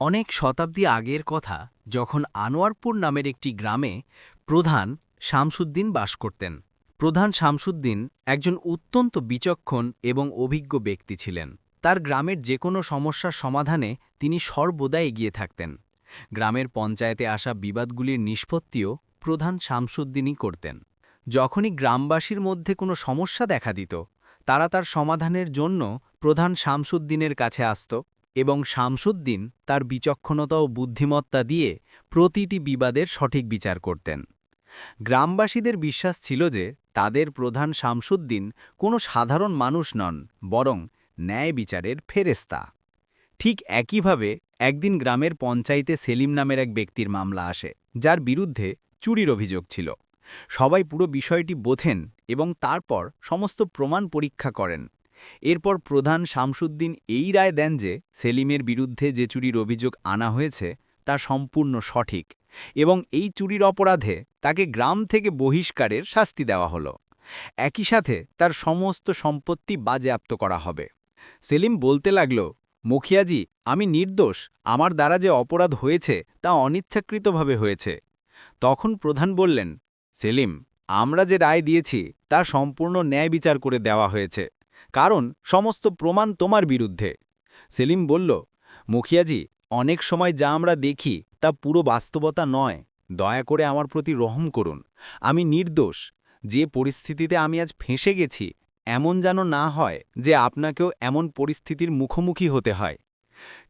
অনেক শতাব্দী আগের কথা যখন আনোয়ারপুর নামের একটি গ্রামে প্রধান শামসুদ্দিন বাস করতেন। প্রধান শামসুদ্দিন একজন অত্যন্ত বিচক্ষণ এবং অভিজ্ঞ ব্যক্তি ছিলেন। তার গ্রামের যে কোনো সমস্যার সমাধানে তিনি সর্বদা এগিয়ে থাকতেন। গ্রামের পঞ্চায়েতে আসা বিবাদগুলির নিষ্পত্তিও প্রধান শামসুদ্দিনই করতেন। যখনই গ্রামবাসীর মধ্যে কোনো সমস্যা দেখা দিত, তারা তার সমাধানের জন্য প্রধান শামসুদ্দিনের কাছে আসত। এবং শামসুদ্দিন তার বিচক্ষণতা ও বুদ্ধিমত্তা দিয়ে প্রতিটি বিবাদের সঠিক বিচার করতেন। গ্রামবাসীদের বিশ্বাস ছিল যে তাদের প্রধান শামসুদ্দিন কোনো সাধারণ মানুষ নন, বরং ন্যায় বিচারের ফেরেস্তা ঠিক একইভাবে একদিন গ্রামের পঞ্চায়েতে সেলিম নামের এক ব্যক্তির মামলা আসে, যার বিরুদ্ধে চুরির অভিযোগ ছিল। সবাই পুরো বিষয়টি বোঝেন এবং তারপর সমস্ত প্রমাণ পরীক্ষা করেন। এরপর প্রধান শামসুদ্দিন এই রায় দেন যে সেলিমের বিরুদ্ধে যে চুরির অভিযোগ আনা হয়েছে, তা সম্পূর্ণ সঠিক এবং এই চুরির অপরাধে তাকে গ্রাম থেকে বহিষ্কারের শাস্তি দেওয়া হলো। একই সাথে তার সমস্ত সম্পত্তি বাজেয়াপ্ত করা হবে। সেলিম বলতে লাগল, মুখিয়াজি, আমি নির্দোষ, আমার দ্বারা যে অপরাধ হয়েছে, তা অনিচ্ছাকৃতভাবে হয়েছে। তখন প্রধান বললেন, সেলিম, আমরা যে রায় দিয়েছি, তা সম্পূর্ণ ন্যায় বিচার করে দেওয়া হয়েছে। কারণ সমস্ত প্রমাণ তোমার বিরুদ্ধে। সেলিম বলল, মুখিয়াজি, অনেক সময় যা আমরা দেখি তা পুরো বাস্তবতা নয়। দয়া করে আমার প্রতি রহম করুন। আমি নির্দোষ। যে পরিস্থিতিতে আমি আজ ফেঁসে গেছি, এমন যেন না হয় যে আপনাকেও এমন পরিস্থিতির মুখোমুখি হতে হয়।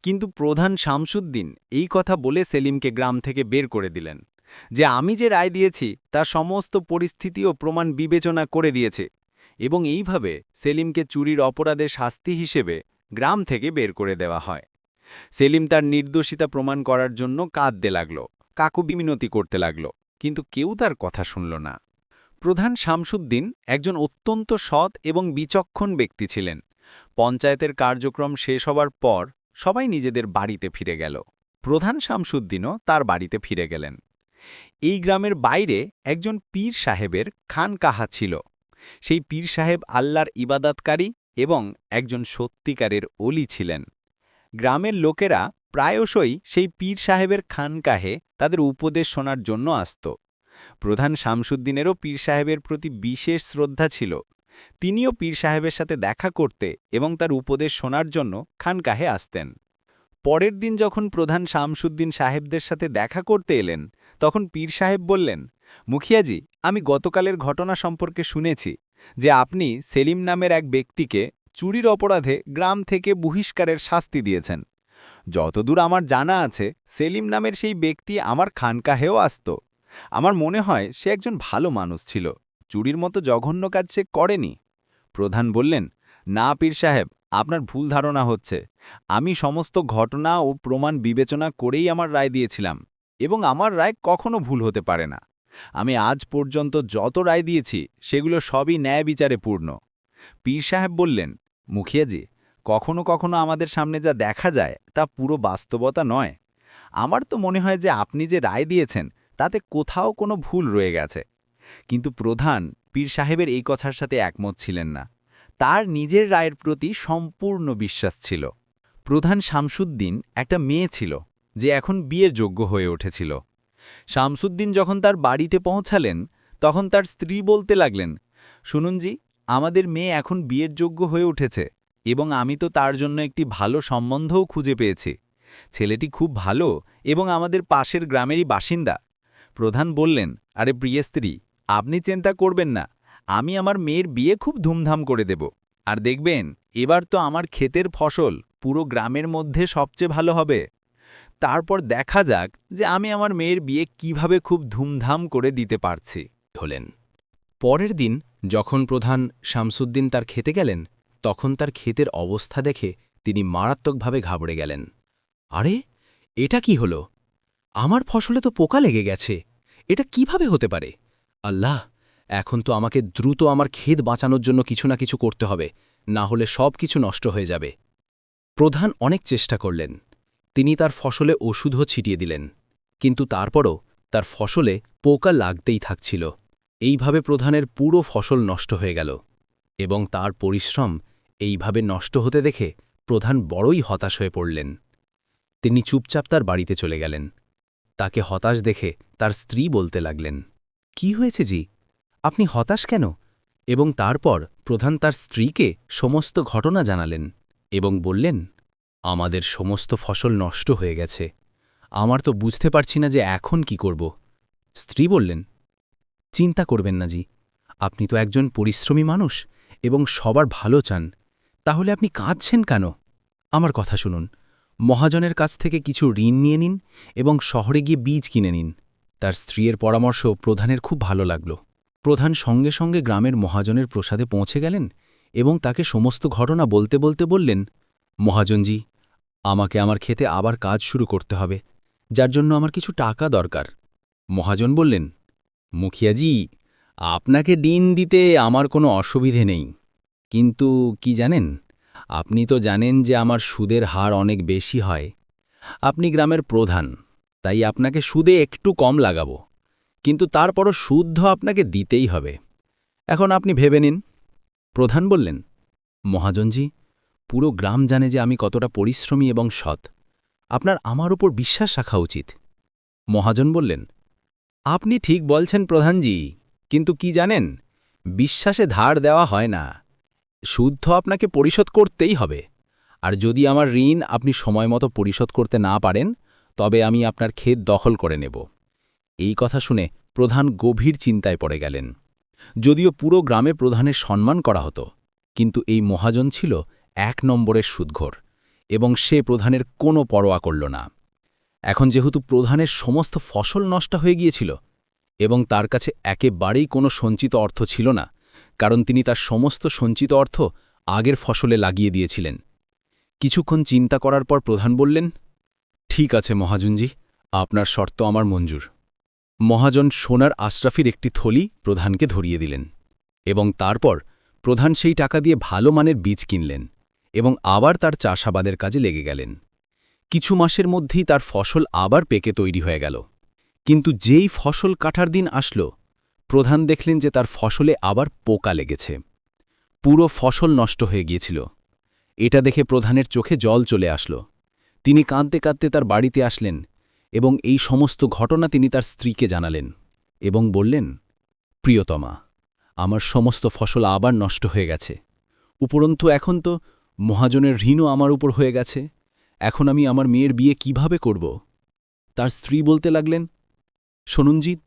কিন্তু প্রধান শামসুদ্দিন এই কথা বলে সেলিমকে গ্রাম থেকে বের করে দিলেন। যে আমি যে রায় দিয়েছি, তা সমস্ত পরিস্থিতি ও প্রমাণ বিবেচনা করে দিয়েছে। এবং এইভাবে সেলিমকে চুরির অপরাধে শাস্তি হিসেবে গ্রাম থেকে বের করে দেওয়া হয়। সেলিম তার নির্দোষিতা প্রমাণ করার জন্য কাঁদতে লাগল, কাকু বিমিনতি করতে লাগল, কিন্তু কেউ তার কথা শুনল না। প্রধান শামসুদ্দিন একজন অত্যন্ত সৎ এবং বিচক্ষণ ব্যক্তি ছিলেন। পঞ্চায়েতের কার্যক্রম শেষ হবার পর সবাই নিজেদের বাড়িতে ফিরে গেল। প্রধান শামসুদ্দিনও তার বাড়িতে ফিরে গেলেন। এই গ্রামের বাইরে একজন পীর সাহেবের খানকাহা ছিল। সেই পীর সাহেব আল্লাহর ইবাদাতকারী এবং একজন সত্যিকারের অলি ছিলেন। গ্রামের লোকেরা প্রায়শই সেই পীর সাহেবের খানকাহে তাদের উপদেশ শোনার জন্য আসত। প্রধান শামসুদ্দিনেরও পীর সাহেবের প্রতি বিশেষ শ্রদ্ধা ছিল। তিনিও পীর সাহেবের সাথে দেখা করতে এবং তার উপদেশ শোনার জন্য খানকাহে আসতেন। পরের দিন যখন প্রধান শামসুদ্দিন সাহেবদের সাথে দেখা করতে এলেন, তখন পীর সাহেব বললেন মুখিয়াজি, আমি গতকালের ঘটনা সম্পর্কে শুনেছি যে আপনি সেলিম নামের এক ব্যক্তিকে চুরির অপরাধে গ্রাম থেকে বহিষ্কারের শাস্তি দিয়েছেন। যতদূর আমার জানা আছে, সেলিম নামের সেই ব্যক্তি আমার খানকাহেও আসত। আমার মনে হয় সে একজন ভালো মানুষ ছিল। চুরির মতো জঘন্য কাজ সে করেনি। প্রধান বললেন, না, পীর সাহেব, আপনার ভুল ধারণা হচ্ছে। আমি সমস্ত ঘটনা ও প্রমাণ বিবেচনা করেই আমার রায় দিয়েছিলাম এবং আমার রায় কখনো ভুল হতে পারে না। আমি আজ পর্যন্ত যত রায় দিয়েছি, সেগুলো সবই ন্যায় বিচারে পূর্ণ। পীর সাহেব বললেন মুখিয়াজি কখনো কখনো আমাদের সামনে যা দেখা যায়, তা পুরো বাস্তবতা নয়। আমার তো মনে হয় যে আপনি যে রায় দিয়েছেন, তাতে কোথাও কোনো ভুল রয়ে গেছে। কিন্তু প্রধান, পীর সাহেবের এই কথার সাথে একমত ছিলেন না। তার নিজের রায়ের প্রতি সম্পূর্ণ বিশ্বাস ছিল। প্রধান শামসুদ্দিন একটা মেয়ে ছিল, যে এখন বিয়ের যোগ্য হয়ে উঠেছিল। শামসুদ্দিন যখন তার বাড়িতে পৌঁছালেন, তখন তার স্ত্রী বলতে লাগলেন শুনুনজি আমাদের মেয়ে এখন বিয়ের যোগ্য হয়ে উঠেছে এবং আমি তো তার জন্য একটি ভালো সম্বন্ধও খুঁজে পেয়েছি। ছেলেটি খুব ভালো এবং আমাদের পাশের গ্রামেরই বাসিন্দা। প্রধান বললেন, আরে প্রিয় স্ত্রী, আপনি চিন্তা করবেন না, আমি আমার মেয়ের বিয়ে খুব ধুমধাম করে দেব। আর দেখবেন, এবার তো আমার ক্ষেতের ফসল পুরো গ্রামের মধ্যে সবচেয়ে ভালো হবে। তারপর দেখা যাক যে আমি আমার মেয়ের বিয়ে কীভাবে খুব ধুমধাম করে দিতে পারছি। হলেন। পরের দিন যখন প্রধান শামসুদ্দিন তার খেতে গেলেন, তখন তার ক্ষেতের অবস্থা দেখে তিনি মারাত্মকভাবে ঘাবড়ে গেলেন। আরে, এটা কি হলো? আমার ফসলে তো পোকা লেগে গেছে। এটা কীভাবে হতে পারে? আল্লাহ, এখন তো আমাকে দ্রুত আমার ক্ষেত বাঁচানোর জন্য কিছু না কিছু করতে হবে, না হলে সব কিছু নষ্ট হয়ে যাবে। প্রধান অনেক চেষ্টা করলেন। তিনি তার ফসলে ওষুধও ছিটিয়ে দিলেন, কিন্তু তারপরও তার ফসলে পোকা লাগতেই থাকছিল। এইভাবে প্রধানের পুরো ফসল নষ্ট হয়ে গেল এবং তার পরিশ্রম এইভাবে নষ্ট হতে দেখে প্রধান বড়ই হতাশ হয়ে পড়লেন। তিনি চুপচাপ তার বাড়িতে চলে গেলেন। তাকে হতাশ দেখে তার স্ত্রী বলতে লাগলেন, কি হয়েছে জি? আপনি হতাশ কেন? এবং তারপর প্রধান তার স্ত্রীকে সমস্ত ঘটনা জানালেন এবং বললেন আমাদের সমস্ত ফসল নষ্ট হয়ে গেছে। আমার তো বুঝতে পারছি না যে এখন কি করব। স্ত্রী বললেন, চিন্তা করবেন না জি। আপনি তো একজন পরিশ্রমী মানুষ এবং সবার ভালো চান। তাহলে আপনি কাঁদছেন কেন? আমার কথা শুনুন। মহাজনের কাছ থেকে কিছু ঋণ নিয়ে নিন এবং শহরে গিয়ে বীজ কিনে নিন। তার স্ত্রীর পরামর্শ প্রধানের খুব ভালো লাগল। প্রধান সঙ্গে সঙ্গে গ্রামের মহাজনের প্রসাদে পৌঁছে গেলেন এবং তাকে সমস্ত ঘটনা বলতে বলতে বললেন মহাজনজি আমাকে আমার খেতে আবার কাজ শুরু করতে হবে, যার জন্য আমার কিছু টাকা দরকার। মহাজন বললেন, মুখিয়াজি, আপনাকে দিন দিতে আমার কোনো অসুবিধে নেই। কিন্তু কি জানেন, আপনি তো জানেন যে আমার সুদের হার অনেক বেশি হয়। আপনি গ্রামের প্রধান, তাই আপনাকে সুদে একটু কম লাগাবো। কিন্তু তারপরও শুদ্ধ আপনাকে দিতেই হবে। এখন আপনি ভেবে নিন। প্রধান বললেন, মহাজনজি পুরো গ্রাম জানে যে আমি কতটা পরিশ্রমী এবং সৎ। আপনার আমার উপর বিশ্বাস রাখা উচিত। মহাজন বললেন, আপনি ঠিক বলছেন প্রধানজি, কিন্তু কি জানেন, বিশ্বাসে ধার দেওয়া হয় না। শুদ্ধ আপনাকে পরিশোধ করতেই হবে। আর যদি আমার ঋণ আপনি সময় মতো পরিশোধ করতে না পারেন, তবে আমি আপনার ক্ষেত দখল করে নেব এই কথা শুনে প্রধান গভীর চিন্তায় পড়ে গেলেন। যদিও পুরো গ্রামে প্রধানের সম্মান করা হতো, কিন্তু এই মহাজন ছিল এক নম্বরের সুদঘর, এবং সে প্রধানের কোনো পরোয়া করল না। এখন যেহেতু প্রধানের সমস্ত ফসল নষ্ট হয়ে গিয়েছিল, এবং তার কাছে একেবারেই কোনো সঞ্চিত অর্থ ছিল না, কারণ তিনি তার সমস্ত সঞ্চিত অর্থ আগের ফসলে লাগিয়ে দিয়েছিলেন। কিছুক্ষণ চিন্তা করার পর প্রধান বললেন, ঠিক আছে মহাজনজি, আপনার শর্ত আমার মঞ্জুর। মহাজন সোনার আশরাফির একটি থলি প্রধানকে ধরিয়ে দিলেন, এবং তারপর প্রধান সেই টাকা দিয়ে ভালো মানের বীজ কিনলেন। এবং আবার তার চাষাবাদের কাজে লেগে গেলেন। কিছু মাসের মধ্যেই তার ফসল আবার পেকে তৈরি হয়ে গেল। কিন্তু যেই ফসল কাটার দিন আসল, প্রধান দেখলেন যে তার ফসলে আবার পোকা লেগেছে। পুরো ফসল নষ্ট হয়ে গিয়েছিল। এটা দেখে প্রধানের চোখে জল চলে আসল। তিনি কাঁদতে কাঁদতে তার বাড়িতে আসলেন এবং এই সমস্ত ঘটনা তিনি তার স্ত্রীকে জানালেন এবং বললেন, প্রিয়তমা, আমার সমস্ত ফসল আবার নষ্ট হয়ে গেছে। উপরন্তু এখন তো মহাজনের ঋণও আমার উপর হয়ে গেছে। এখন আমি আমার মেয়ের বিয়ে কীভাবে করব? তার স্ত্রী বলতে লাগলেন শোনুনজিৎ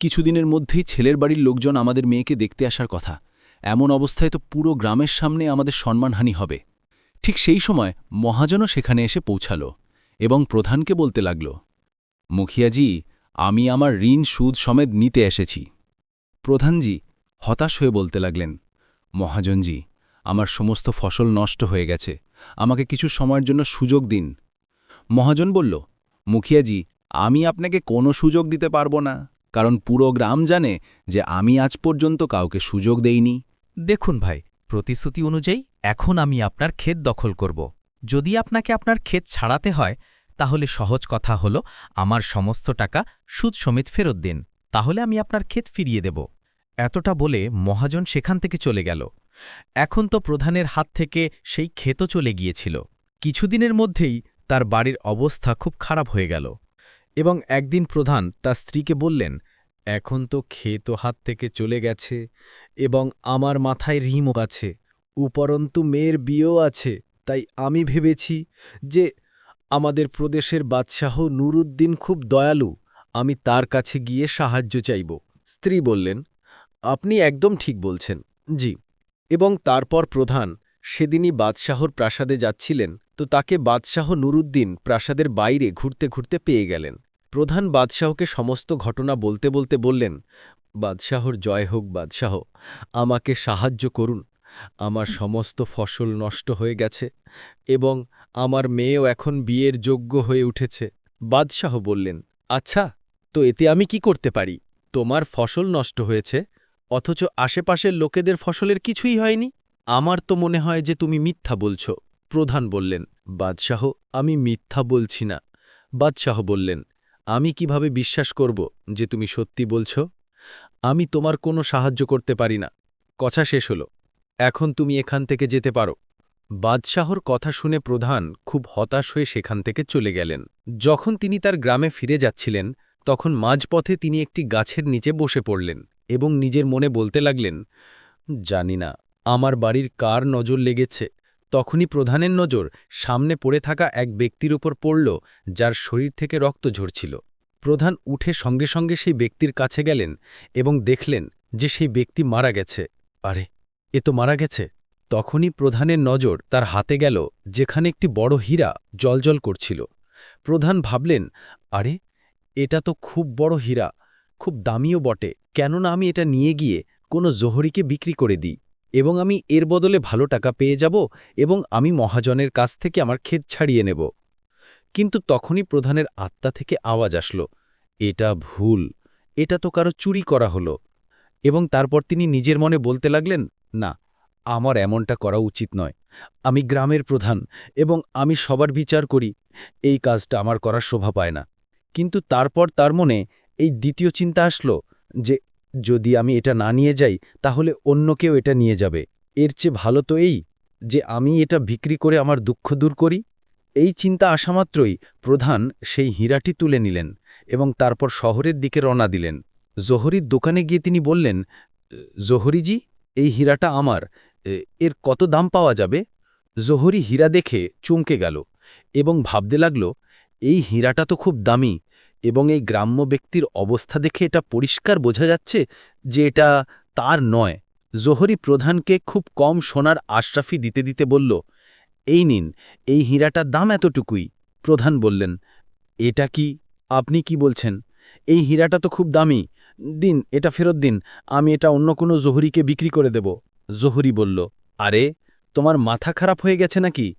কিছুদিনের মধ্যেই ছেলের বাড়ির লোকজন আমাদের মেয়েকে দেখতে আসার কথা। এমন অবস্থায় তো পুরো গ্রামের সামনে আমাদের সম্মানহানি হবে। ঠিক সেই সময় মহাজনও সেখানে এসে পৌঁছাল এবং প্রধানকে বলতে লাগল, মুখিয়াজি, আমি আমার ঋণ সুদ সমেত নিতে এসেছি। প্রধানজি হতাশ হয়ে বলতে লাগলেন, মহাজনজি আমার সমস্ত ফসল নষ্ট হয়ে গেছে। আমাকে কিছু সময়ের জন্য সুযোগ দিন। মহাজন বলল, মুখিয়াজি, আমি আপনাকে কোনো সুযোগ দিতে পারব না। কারণ পুরো গ্রাম জানে যে আমি আজ পর্যন্ত কাউকে সুযোগ দেইনি। দেখুন ভাই, প্রতিশ্রুতি অনুযায়ী এখন আমি আপনার ক্ষেত দখল করব। যদি আপনাকে আপনার ক্ষেত ছাড়াতে হয়, তাহলে সহজ কথা হলো আমার সমস্ত টাকা সুদ সমেত ফেরত দিন। তাহলে আমি আপনার ক্ষেত ফিরিয়ে দেব। এতটা বলে মহাজন সেখান থেকে চলে গেল। এখন তো প্রধানের হাত থেকে সেই ক্ষেতও চলে গিয়েছিল। কিছুদিনের মধ্যেই তার বাড়ির অবস্থা খুব খারাপ হয়ে গেল এবং একদিন প্রধান তার স্ত্রীকে বললেন, এখন তো ক্ষেত হাত থেকে চলে গেছে এবং আমার মাথায় রিমও আছে, উপরন্তু মেয়ের বিয়েও আছে, তাই আমি ভেবেছি যে আমাদের প্রদেশের বাদশাহ নুরুদ্দিন খুব দয়ালু, আমি তার কাছে গিয়ে সাহায্য চাইব। স্ত্রী বললেন, আপনি একদম ঠিক বলছেন, জি। এবং তারপর প্রধান, সেদিনই বাদশাহর প্রাসাদে যাচ্ছিলেন, তো তাকে বাদশাহ নুরুদ্দিন প্রাসাদের বাইরে ঘুরতে ঘুরতে পেয়ে গেলেন। প্রধান বাদশাহকে সমস্ত ঘটনা বলতে বলতে বললেন, বাদশাহর জয় হোক বাদশাহ, আমাকে সাহায্য করুন, আমার সমস্ত ফসল নষ্ট হয়ে গেছে এবং আমার মেয়েও এখন বিয়ের যোগ্য হয়ে উঠেছে। বাদশাহ বললেন আচ্ছা তো এতে আমি কি করতে পারি? তোমার ফসল নষ্ট হয়েছে অথচ আশেপাশের লোকেদের ফসলের কিছুই হয়নি। আমার তো মনে হয় যে তুমি মিথ্যা বলছ, প্রধান বললেন। বাদশাহ, আমি মিথ্যা বলছি না। বাদশাহ বললেন, আমি কীভাবে বিশ্বাস করব যে তুমি সত্যি বলছ? আমি তোমার কোনো সাহায্য করতে পারি না। কথা শেষ হল। এখন তুমি এখান থেকে যেতে পারো। বাদশাহর কথা শুনে প্রধান খুব হতাশ হয়ে সেখান থেকে চলে গেলেন। যখন তিনি তার গ্রামে ফিরে যাচ্ছিলেন, তখন মাঝপথে তিনি একটি গাছের নিচে বসে পড়লেন। এবং নিজের মনে বলতে লাগলেন, জানি না, আমার বাড়ির কার নজর লেগেছে? তখনই প্রধানের নজর সামনে পড়ে থাকা এক ব্যক্তির উপর পড়ল, যার শরীর থেকে রক্ত ঝরছিল। প্রধান উঠে সঙ্গে সঙ্গে সেই ব্যক্তির কাছে গেলেন এবং দেখলেন যে সেই ব্যক্তি মারা গেছে। আরে, এ তো মারা গেছে? তখনই প্রধানের নজর তার হাতে গেল, যেখানে একটি বড় হীরা জলজল করছিল। প্রধান ভাবলেন, আরে, এটা তো খুব বড় হীরা খুব দামিও বটে, কেননা আমি এটা নিয়ে গিয়ে কোনো জোহরিকে বিক্রি করে দিই এবং আমি এর বদলে ভালো টাকা পেয়ে যাব এবং আমি মহাজনের কাছ থেকে আমার ক্ষেত ছাড়িয়ে নেব। কিন্তু তখনই প্রধানের আত্মা থেকে আওয়াজ আসলো, এটা ভুল, এটা তো কারও চুরি করা হলো। এবং তারপর তিনি নিজের মনে বলতে লাগলেন, না, আমার এমনটা করা উচিত নয়। আমি গ্রামের প্রধান এবং আমি সবার বিচার করি, এই কাজটা আমার করার শোভা পায় না। কিন্তু তারপর তার মনে এই দ্বিতীয় চিন্তা আসলো যে, যদি আমি এটা না নিয়ে যাই, তাহলে অন্য কেউ এটা নিয়ে যাবে। এর চেয়ে ভালো তো এই যে, আমি এটা বিক্রি করে আমার দুঃখ দূর করি। এই চিন্তা আসামাত্রই প্রধান সেই হীরাটি তুলে নিলেন এবং তারপর শহরের দিকে রওনা দিলেন। জোহরির দোকানে গিয়ে তিনি বললেন, জোহরিজি, এই হীরাটা আমার। এর কত দাম পাওয়া যাবে? জোহরি হীরা দেখে চমকে গেল এবং ভাবতে লাগল, এই হীরাটা তো খুব দামি। এবং এই গ্রাম্য ব্যক্তির অবস্থা দেখে এটা পরিষ্কার বোঝা যাচ্ছে যে এটা তার নয়। জোহরি প্রধানকে খুব কম সোনার আশরাফি দিতে দিতে বলল, এই নিন, এই হীরাটার দাম এতটুকুই। প্রধান বললেন, এটা কি? আপনি কি বলছেন? এই হীরাটা তো খুব দামি। দিন, এটা ফেরত দিন, আমি এটা অন্য কোনো জহুরিকে বিক্রি করে দেব। জহুরি বলল, আরে, তোমার মাথা খারাপ হয়ে গেছে নাকি?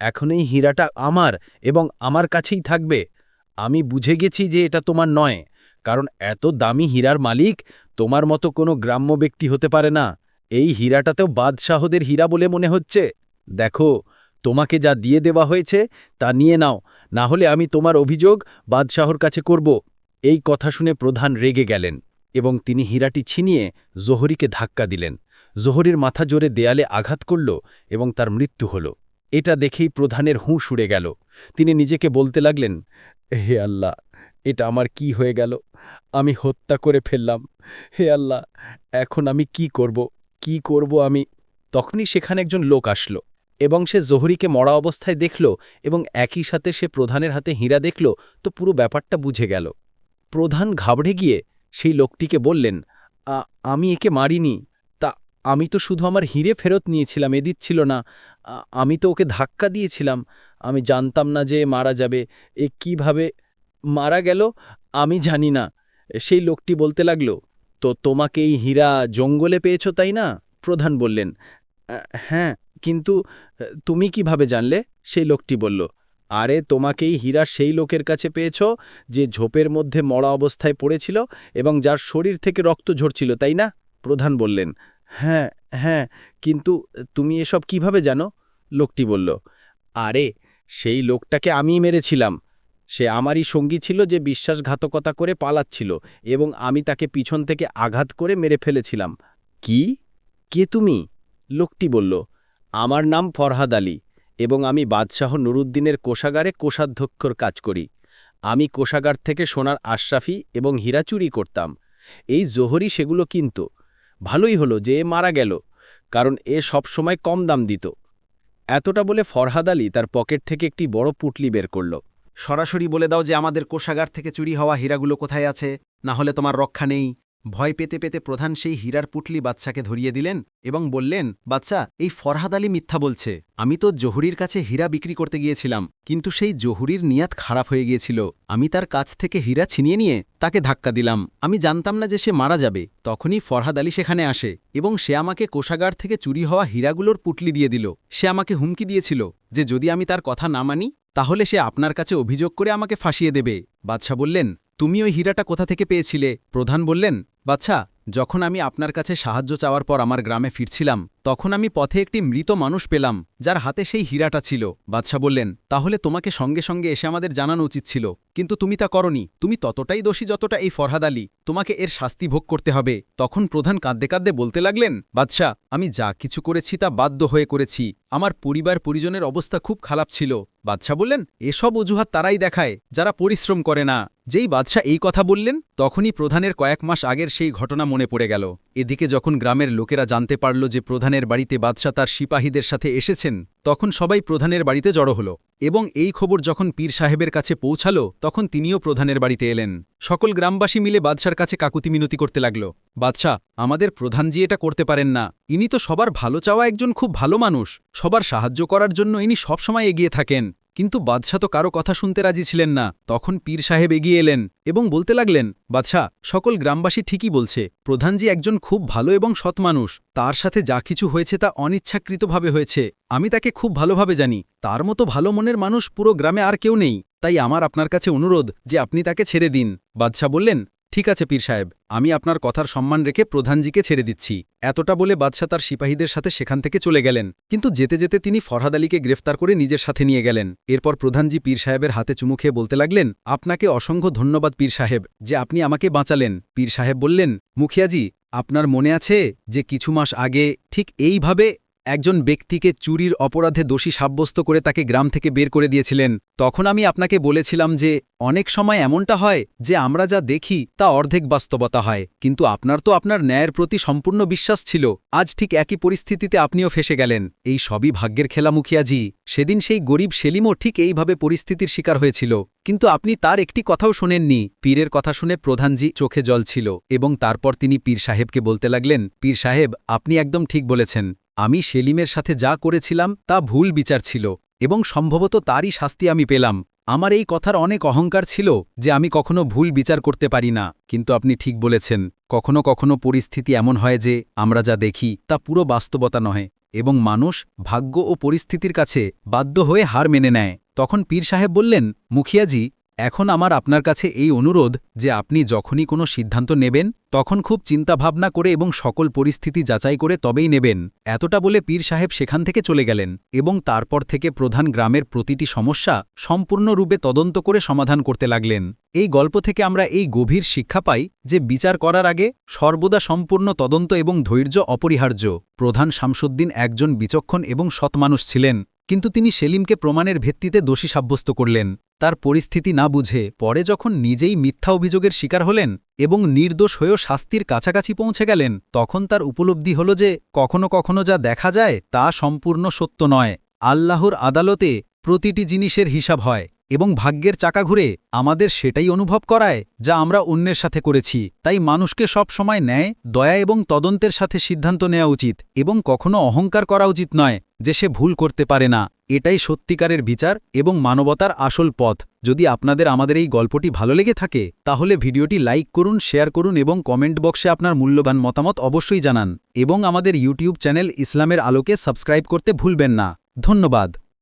এখন এই হীরাটা আমার এবং আমার কাছেই থাকবে। আমি বুঝে গেছি যে এটা তোমার নয়, কারণ এত দামি হীরার মালিক তোমার মতো কোনো গ্রাম্য ব্যক্তি হতে পারে না। এই হীরাটাতেও বাদশাহদের হীরা বলে মনে হচ্ছে। দেখো, তোমাকে যা দিয়ে দেওয়া হয়েছে তা নিয়ে নাও, না হলে আমি তোমার অভিযোগ বাদশাহর কাছে করব। এই কথা শুনে প্রধান রেগে গেলেন এবং তিনি হীরাটি ছিনিয়ে জোহরিকে ধাক্কা দিলেন। জোহরির মাথা জোরে দেয়ালে আঘাত করল এবং তার মৃত্যু হল। এটা দেখেই প্রধানের হুঁ উড়ে গেল। তিনি নিজেকে বলতে লাগলেন হে আল্লাহ, এটা আমার কি হয়ে গেল? আমি হত্যা করে ফেললাম। হে আল্লাহ, এখন আমি কি করব? কি করব আমি? তখনই সেখানে একজন লোক আসলো এবং সে জোহরিকে মরা অবস্থায় দেখল এবং একই সাথে সে প্রধানের হাতে হীরা দেখল। তো পুরো ব্যাপারটা বুঝে গেল। প্রধান ঘাবড়ে গিয়ে সেই লোকটিকে বললেন আমি একে মারিনি। আমি তো শুধু আমার হিরে ফেরত নিয়েছিলাম এ দিচ্ছিল না। আমি তো ওকে ধাক্কা দিয়েছিলাম। আমি জানতাম না যে মারা যাবে। এ কীভাবে মারা গেল আমি জানি না। সেই লোকটি বলতে লাগল, তো তোমাকে এই হীরা জঙ্গলে পেয়েছ তাই না? প্রধান বললেন হ্যাঁ কিন্তু তুমি কীভাবে জানলে? সেই লোকটি বলল, আরে, তোমাকে এই হীরা সেই লোকের কাছে পেয়েছ যে ঝোপের মধ্যে মরা অবস্থায় পড়েছিল এবং যার শরীর থেকে রক্ত ঝরছিল, তাই না? প্রধান বললেন হ্যাঁ হ্যাঁ কিন্তু তুমি এসব কীভাবে জানো? লোকটি বলল, আরে, সেই লোকটাকে আমিই মেরেছিলাম। সে আমারই সঙ্গী ছিল যে বিশ্বাসঘাতকতা করে পালাচ্ছিল এবং আমি তাকে পিছন থেকে আঘাত করে মেরে ফেলেছিলাম। কি? কে তুমি? লোকটি বলল, আমার নাম ফরহাদ আলী এবং আমি বাদশাহ নুরুদ্দিনের কোষাগারে কোষাধ্যক্ষর কাজ করি। আমি কোষাগার থেকে সোনার আশরাফি এবং হীরা চুরি করতাম। এই জোহরি সেগুলো কিনত। ভালোই হলো যে মারা গেল, কারণ এ সবসময় কম দাম দিত। এতটা বলে ফরহাদ আলী তার পকেট থেকে একটি বড় পুটলি বের করল। সরাসরি বলে দাও যে আমাদের কোষাগার থেকে চুরি হওয়া হীরাগুলো কোথায় আছে, না হলে তোমার রক্ষা নেই। ভয় পেতে পেতে প্রধান সেই হীরার পুটলি বাচ্চাকে ধরিয়ে দিলেন এবং বললেন বাচ্চা এই ফরহাদ আলী মিথ্যা বলছে। আমি তো জহুরির কাছে হীরা বিক্রি করতে গিয়েছিলাম, কিন্তু সেই জহুরির নিয়াত খারাপ হয়ে গিয়েছিল। আমি তার কাছ থেকে হীরা ছিনিয়ে নিয়ে তাকে ধাক্কা দিলাম। আমি জানতাম না যে সে মারা যাবে। তখনই ফরহাদ আলী সেখানে আসে এবং সে আমাকে কোষাগার থেকে চুরি হওয়া হীরাগুলোর পুটলি দিয়ে দিল। সে আমাকে হুমকি দিয়েছিল যে যদি আমি তার কথা না মানি, তাহলে সে আপনার কাছে অভিযোগ করে আমাকে ফাঁসিয়ে দেবে। বাদশাহ বললেন, তুমি ওই হীরাটা কোথা থেকে পেয়েছিলে? প্রধান বললেন বাচ্চা, যখন আমি আপনার কাছে সাহায্য চাওয়ার পর আমার গ্রামে ফিরছিলাম, তখন আমি পথে একটি মৃত মানুষ পেলাম, যার হাতে সেই হীরাটা ছিল। বাদশাহ বললেন, তাহলে তোমাকে সঙ্গে সঙ্গে এসে আমাদের জানানো উচিত ছিল, কিন্তু তুমি তা করনি। তুমি ততটাই দোষী যতটা এই ফরহাদ আলী। তোমাকে এর শাস্তি ভোগ করতে হবে। তখন প্রধান কাঁদতে কাঁদতে বলতে লাগলেন বাদশাহ আমি যা কিছু করেছি তা বাধ্য হয়ে করেছি। আমার পরিবার পরিজনের অবস্থা খুব খারাপ ছিল। বাদশাহ বললেন, এসব অজুহাত তারাই দেখায়, যারা পরিশ্রম করে না। যেই বাদশাহ এই কথা বললেন, তখনই প্রধানের কয়েক মাস আগের সেই ঘটনা মনে পড়ে গেল। এদিকে যখন গ্রামের লোকেরা জানতে পারল যে প্রধানের বাড়িতে বাদশাহ তার সিপাহীদের সাথে এসেছেন তখন সবাই প্রধানের বাড়িতে জড়ো হল এবং এই খবর যখন পীর সাহেবের কাছে পৌঁছাল, তখন তিনিও প্রধানের বাড়িতে এলেন। সকল গ্রামবাসী মিলে বাদশার কাছে কাকুতি মিনতি করতে লাগল। বাদশাহ আমাদের প্রধানজি এটা করতে পারেন না। ইনি তো সবার ভালো চাওয়া একজন খুব ভালো মানুষ। সবার সাহায্য করার জন্য ইনি সবসময় এগিয়ে থাকেন। কিন্তু বাদশাহ তো কারও কথা শুনতে রাজি ছিলেন না। তখন পীর সাহেব এগিয়ে এলেন এবং বলতে লাগলেন বাদশাহ সকল গ্রামবাসী ঠিকই বলছে প্রধানজি একজন খুব ভালো এবং সৎ মানুষ। তার সাথে যা কিছু হয়েছে তা অনিচ্ছাকৃতভাবে হয়েছে। আমি তাকে খুব ভালোভাবে জানি। তার মতো ভালো মনের মানুষ পুরো গ্রামে আর কেউ নেই। তাই আমার আপনার কাছে অনুরোধ যে আপনি তাকে ছেড়ে দিন। বাদশাহ বললেন, ঠিক আছে পীর সাহেব, আমি আপনার কথার সম্মান রেখে প্রধানজিকে ছেড়ে দিচ্ছি। এতটা বলে বাদশাহ তার সিপাহীদের সাথে সেখান থেকে চলে গেলেন। কিন্তু যেতে যেতে তিনি ফরহাদ আলীকে গ্রেফতার করে নিজের সাথে নিয়ে গেলেন। এরপর প্রধানজি পীর সাহেবের হাতে চুমু খেয়ে বলতে লাগলেন, আপনাকে অসংখ্য ধন্যবাদ পীর সাহেব যে আপনি আমাকে বাঁচালেন। পীর সাহেব বললেন, মুখিয়াজি, আপনার মনে আছে যে কিছু মাস আগে ঠিক এইভাবে একজন ব্যক্তিকে চুরির অপরাধে দোষী সাব্যস্ত করে তাকে গ্রাম থেকে বের করে দিয়েছিলেন। তখন আমি আপনাকে বলেছিলাম যে, অনেক সময় এমনটা হয় যে, আমরা যা দেখি তা অর্ধেক বাস্তবতা হয়, কিন্তু আপনার তো আপনার ন্যায়ের প্রতি সম্পূর্ণ বিশ্বাস ছিল। আজ ঠিক একই পরিস্থিতিতে আপনিও ফেসে গেলেন। এই সবই ভাগ্যের খেলা মুখিয়াজি সেদিন সেই গরিব সেলিমও ঠিক এইভাবে পরিস্থিতির শিকার হয়েছিল। কিন্তু আপনি তার একটি কথাও শোনেননি। পীরের কথা শুনে প্রধানজি চোখে জল ছিল এবং তারপর তিনি পীর সাহেবকে বলতে লাগলেন, পীর সাহেব, আপনি একদম ঠিক বলেছেন। আমি সেলিমের সাথে যা করেছিলাম তা ভুল বিচার ছিল, এবং সম্ভবত তারই শাস্তি আমি পেলাম। আমার এই কথার অনেক অহংকার ছিল যে আমি কখনো ভুল বিচার করতে পারি না, কিন্তু আপনি ঠিক বলেছেন, কখনো কখনো পরিস্থিতি এমন হয় যে আমরা যা দেখি তা পুরো বাস্তবতা নহে, এবং মানুষ ভাগ্য ও পরিস্থিতির কাছে বাধ্য হয়ে হার মেনে নেয়। তখন পীর সাহেব বললেন, মুখিয়াজি এখন আমার আপনার কাছে এই অনুরোধ যে আপনি যখনই কোনো সিদ্ধান্ত নেবেন, তখন খুব চিন্তাভাবনা করে এবং সকল পরিস্থিতি যাচাই করে তবেই নেবেন। এতটা বলে পীর সাহেব সেখান থেকে চলে গেলেন এবং তারপর থেকে প্রধান গ্রামের প্রতিটি সমস্যা সম্পূর্ণরূপে তদন্ত করে সমাধান করতে লাগলেন। এই গল্প থেকে আমরা এই গভীর শিক্ষা পাই যে বিচার করার আগে সর্বদা সম্পূর্ণ তদন্ত এবং ধৈর্য অপরিহার্য। প্রধান শামসুদ্দিন একজন বিচক্ষণ এবং সৎ মানুষ ছিলেন। কিন্তু তিনি সেলিমকে প্রমাণের ভিত্তিতে দোষী সাব্যস্ত করলেন। তার পরিস্থিতি না বুঝে পরে যখন নিজেই মিথ্যা অভিযোগের শিকার হলেন এবং নির্দোষ হয়েও শাস্তির কাছাকাছি পৌঁছে গেলেন, তখন তার উপলব্ধি হল যে কখনো কখনো যা দেখা যায় তা সম্পূর্ণ সত্য নয়। আল্লাহর আদালতে প্রতিটি জিনিসের হিসাব হয়। এবং ভাগ্যের চাকা ঘুরে আমাদের সেটাই অনুভব করায় যা আমরা অন্যের সাথে করেছি। তাই মানুষকে সব সময় ন্যায়, দয়া এবং তদন্তের সাথে সিদ্ধান্ত নেওয়া উচিত এবং কখনো অহংকার করা উচিত নয় যে সে ভুল করতে পারে না। এটাই সত্যিকারের বিচার এবং মানবতার আসল পথ। যদি আপনাদের আমাদের এই গল্পটি ভালো লেগে থাকে, তাহলে ভিডিওটি লাইক করুন, শেয়ার করুন এবং কমেন্ট বক্সে আপনার মূল্যবান মতামত অবশ্যই জানান এবং আমাদের ইউটিউব চ্যানেল ইসলামের আলোকে সাবস্ক্রাইব করতে ভুলবেন না। ধন্যবাদ।